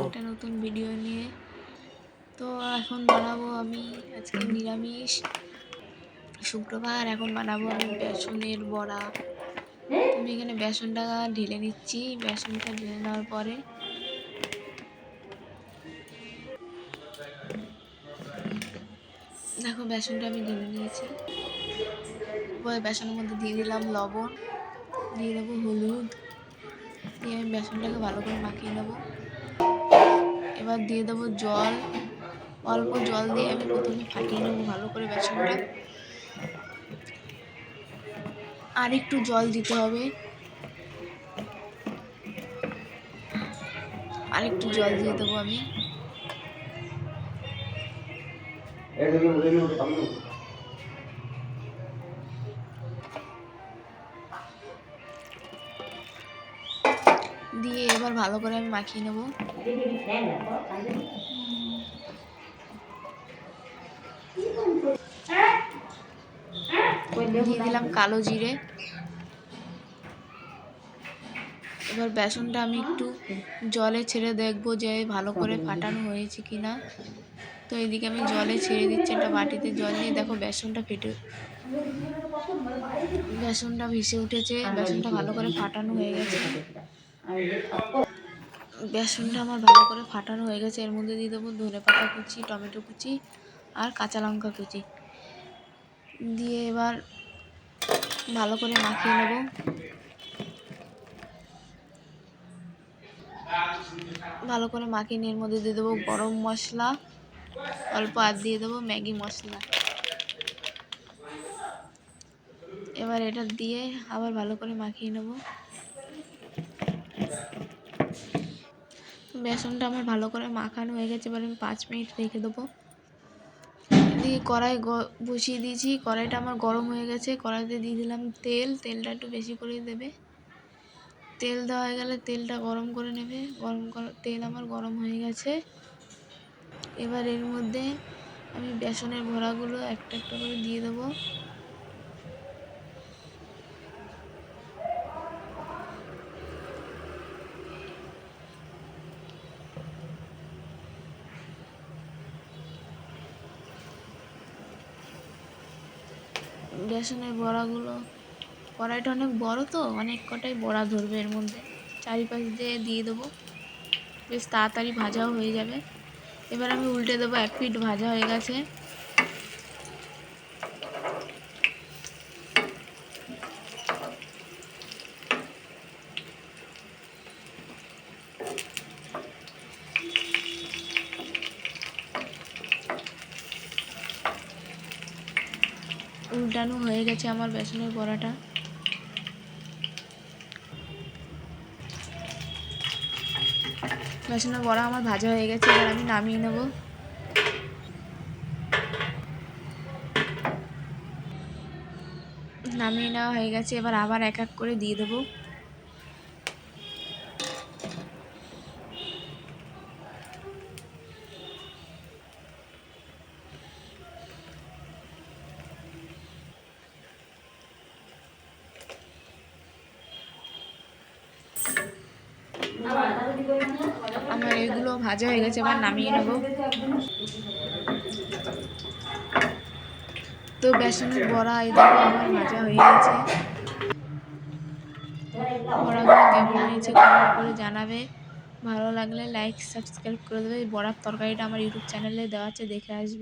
একটা নতুন ভিডিও নিয়ে। তো এখন বানাবো আমি আজকে নিরামিষ। শুক্রবার, এখন বানাবো আমি বেসনের বড়া। আমি এখানে বেসনটা ঢেলে নিচ্ছি। বেসনটা ঢেলে নেওয়ার পরে দেখো বেসনটা আমি ঢেলে নিয়েছি। বেসনের মধ্যে দিয়ে দিলাম লবণ, দিয়ে দেবো হলুদ। দিয়ে আমি বেসনটাকে ভালো করে মাখিয়ে নেব। এবার দিয়ে দেবো জল। অল্প জল দিয়ে আমি প্রথমে ফাটিয়ে নেব ভালো করে বেসনটা। আর একটু জল দিতে হবে। আর একটু জল দিয়ে দেবো আমি। দিয়ে এবার ভালো করে আমি মাখিয়ে নেব। দিয়ে দিলাম কালো জিরে। এবার বেসনটা আমি একটু জলে ছেড়ে দেখব যে ভালো করে ফাটানো হয়েছে কি না তো এদিকে আমি জলে ছেড়ে দিচ্ছি একটা বাটিতে জল নিয়ে। দেখো বেসনটা ফেটে বেসনটা ভেসে উঠেছে। বেসনটা ভালো করে ফাটানো হয়ে গেছে। বেসনটা আমার ভালো করে ফাটানো হয়ে গেছে। এর মধ্যে দিয়ে দেবো ধনে পাতা কুচি, টমেটো কুচি আর কাঁচা লঙ্কা কুচি। দিয়ে এবার ভালো করে মাখিয়ে নেব। ভালো করে মাখিয়ে নিয়ে এর মধ্যে দিয়ে দেবো গরম মশলা, অল্প আর দিয়ে দেবো ম্যাগি মশলা। এবার এটা দিয়ে আবার ভালো করে মাখিয়ে নেব। বেসনটা আমার ভালো করে মাখানো হয়ে গেছে, এবার আমি পাঁচ মিনিট রেখে দেবো। দিয়ে কড়াই বসিয়ে দিয়েছি, কড়াইটা আমার গরম হয়ে গেছে, কড়াইতে দিয়ে দিলাম তেল, তেলটা একটু বেশি করে দেবে। তেল দেওয়া হয়ে গেলে তেলটা গরম করে নেবে, গরম তেল আমার গরম হয়ে গেছে। এবার এর মধ্যে আমি বেসনের ভরাগুলো একটা একটা করে দিয়ে দেবো। বেসনের বড়াগুলো। কড়াইটা অনেক বড় তো, অনেক কটাই বড়া ধরবে এর মধ্যে। চারিপাশ দিয়ে দিয়ে দেবো। বেশ তাড়াতাড়ি ভাজাও হয়ে যাবে। এবার আমি উল্টে দেবো এক পিঠ ভাজা হয়ে গেছে। উল্টানো হয়ে গেছে আমার বেসনের বড়াটা। বেসনের বড়া আমার ভাজা হয়ে গেছে, এবার আমি নামিয়ে নেব। নামিয়ে নেওয়া হয়ে গেছে, এবার আবার এক এক করে দিয়ে দেবো। আমার এগুলো ভাজা হয়ে গেছে, এবার নামিয়ে নেব। তো বেসনের বড়া দেখো আমার ভাজা হয়ে গেছে। বড়াগুলো কেমন হয়েছে কমেন্ট করে জানাবে। ভালো লাগলে লাইক সাবস্ক্রাইব করে দেবে। বড়ার তরকারিটা আমার ইউটিউব চ্যানেলে দেওয়া আছে, দেখে আসবে।